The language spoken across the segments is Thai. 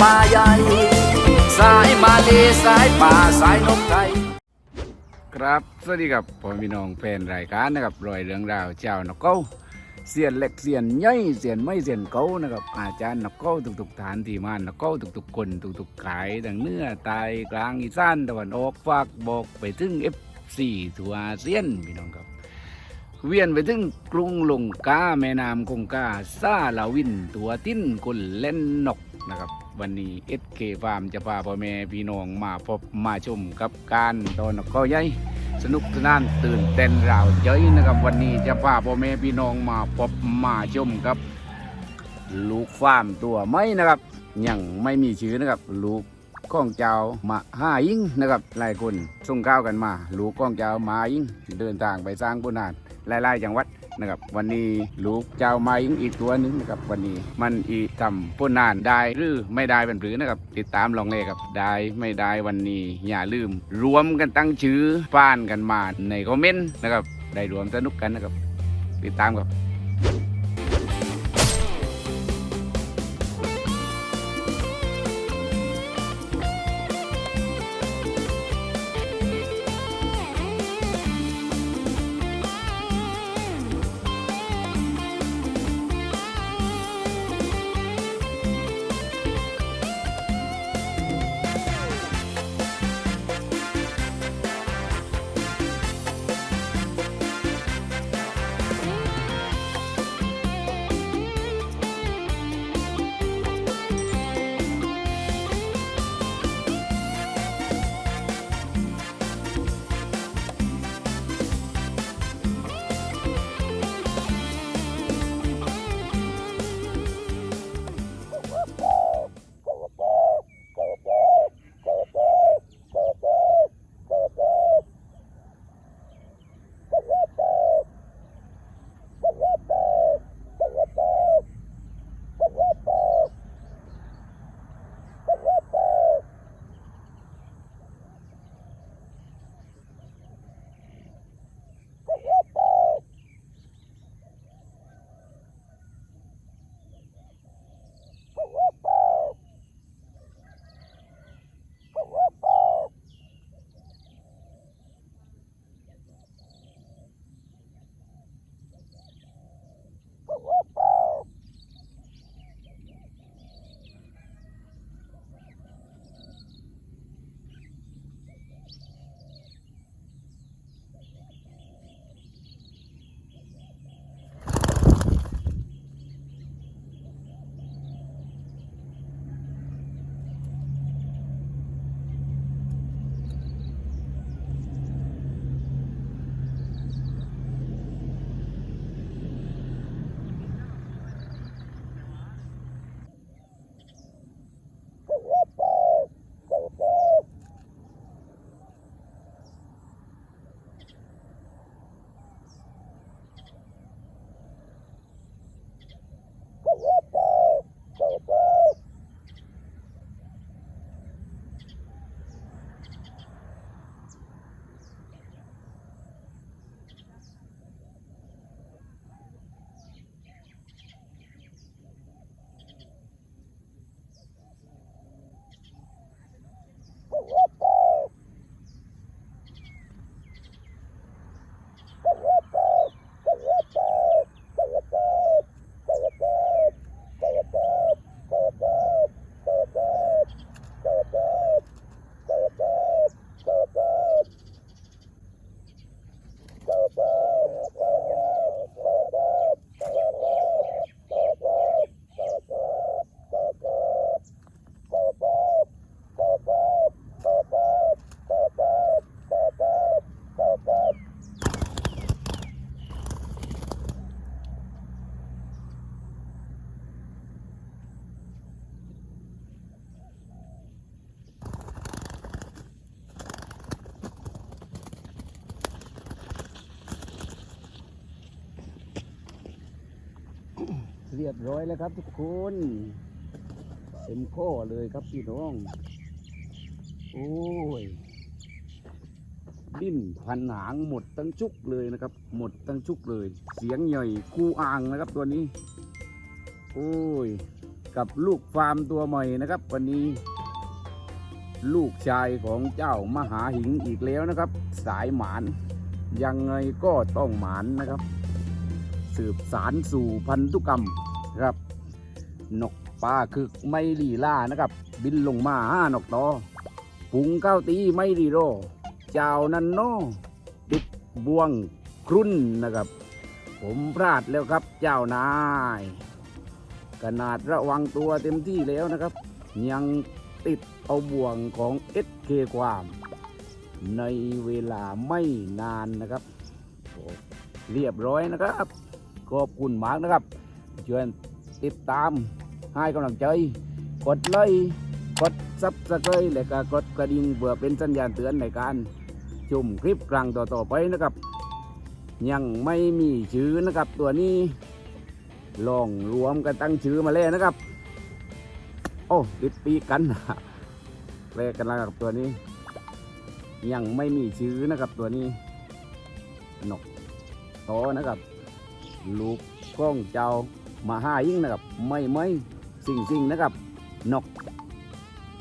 ป่าใหญ่ สายมาเลสายป่าสายนกไทย ครับ สวัสดีครับผมพี่น้องแฟนรายการนะครับรอยเรื่องราวเจ้านกเก้าเสียนเล็กเสียนใหญ่เสียนไม่เสียนเก้านะครับ อาจารย์นกเก้าทุกๆฐานที่มานนกเก้าทุกๆคนทุกๆขายดังเนื้อตายกลางอีสานตะวันออกฝากบอกไปถึง F4 ทัวเซียนพี่น้องครับเวียนไปถึงกรุงลงกาแม่น้ำคงกาซาลาวิน ตัวติ้นคนเล่นนก นะครับ วันนี้เอสเคฟาร์มจะพาพ่อแม่พี่น้องมาพบมาชมกับการตอนก็ใหญ่สนุกสนานตื่นเต้นราวเย้ยนะครับ วันนี้จะพาพ่อแม่พี่น้องมาพบมาชมกับ ลูกฟาร์มตัวไม่นะครับ ยังไม่มีชื่อนะครับ ลูกก้องเจ้ามาห้ายิงนะครับหลายคนส่งข้าวกันมา ลูกก้องเจ้ามายิงเดินทางไปสร้างปุนานหลายๆจังหวัด นะครับวันนี้ลูกเจ้ามายิงอีกตัวหนึงนะครับวันนี้มันอีทำปุนานได้หรือไม่ได้เป็นหรือนะครับติดตามลองเลยครับได้ไม่ได้วันนี้อย่าลืม รวมกันตั้งชื่อป้านกันมาในคอมเมนต์นะครับได้รวมสนุกกันนะครับติดตามครับ เรียบร้อยแล้วครับทุกคนเต็มข้อเลยครับพี่น้อง โอ้ย ดิ้นพันหางหมดตั้งชุกเลยนะครับ หมดตั้งชุกเลย เสียงใหญ่คู่อ่างนะครับตัวนี้ โอ้ย กับลูกฟาร์มตัวใหม่นะครับ วันนี้ ลูกชายของเจ้ามหาหิงอีกแล้วนะครับ สายหมาน ยังไงก็ต้องหมานนะครับ สืบสารสู่พันธุกรรม ครับ นกปลาคึกไม่ลีล่านะครับ บินลงมาห้านกต่อปุงเก้าตีไม่รีโร เจ้านันโนติดบ่วงครุ่นนะครับ ผมพลาดแล้วครับเจ้านายขนาดระวังตัวเต็มที่แล้วนะครับ ยังติดเอาบ่วงของเอสเคความ ในเวลาไม่นานนะครับ เรียบร้อยนะครับ ขอบคุณมากนะครับ ช่วยติดตามให้กำลังใจ กดไลค์กดซับสไครต์และก็กดกระดิ่งเพื่อเป็นสัญญาณเตือนในการชมคลิปครั้งต่อๆไปนะครับ ยังไม่มีชื่อนะครับตัวนี้ ลองรวมกันตั้งชื่อมาแล้วนะครับ โอ้ติดปีกันแลกกันแล้วกับตัวนี้ ยังไม่มีชื่อนะครับตัวนี้นกโตนะครับ ลูกก้องเจ้า มาห้ายิ่งนะครับ ไม่ไม่สิ่งสิ่งนะครับนก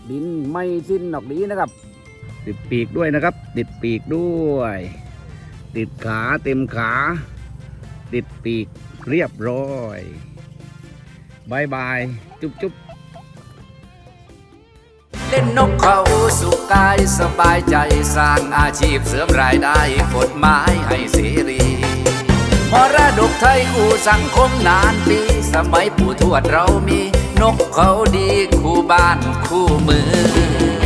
ดินไม่สิ้นนกดีนะครับ ติดปีกด้วยนะครับ ติดปีกด้วย ติดขาเต็มขา ติดปีกเรียบร้อยบายบายจุ๊บจุ๊บเล่นนกเขาสุขกายสบายใจสร้างอาชีพเสริมรายได้กฎหมายให้เสรี มรดกไทยคู่สังคมนานปี สมัยปู่ทวดเรามี นกเขาดีคู่บ้านคู่เมือง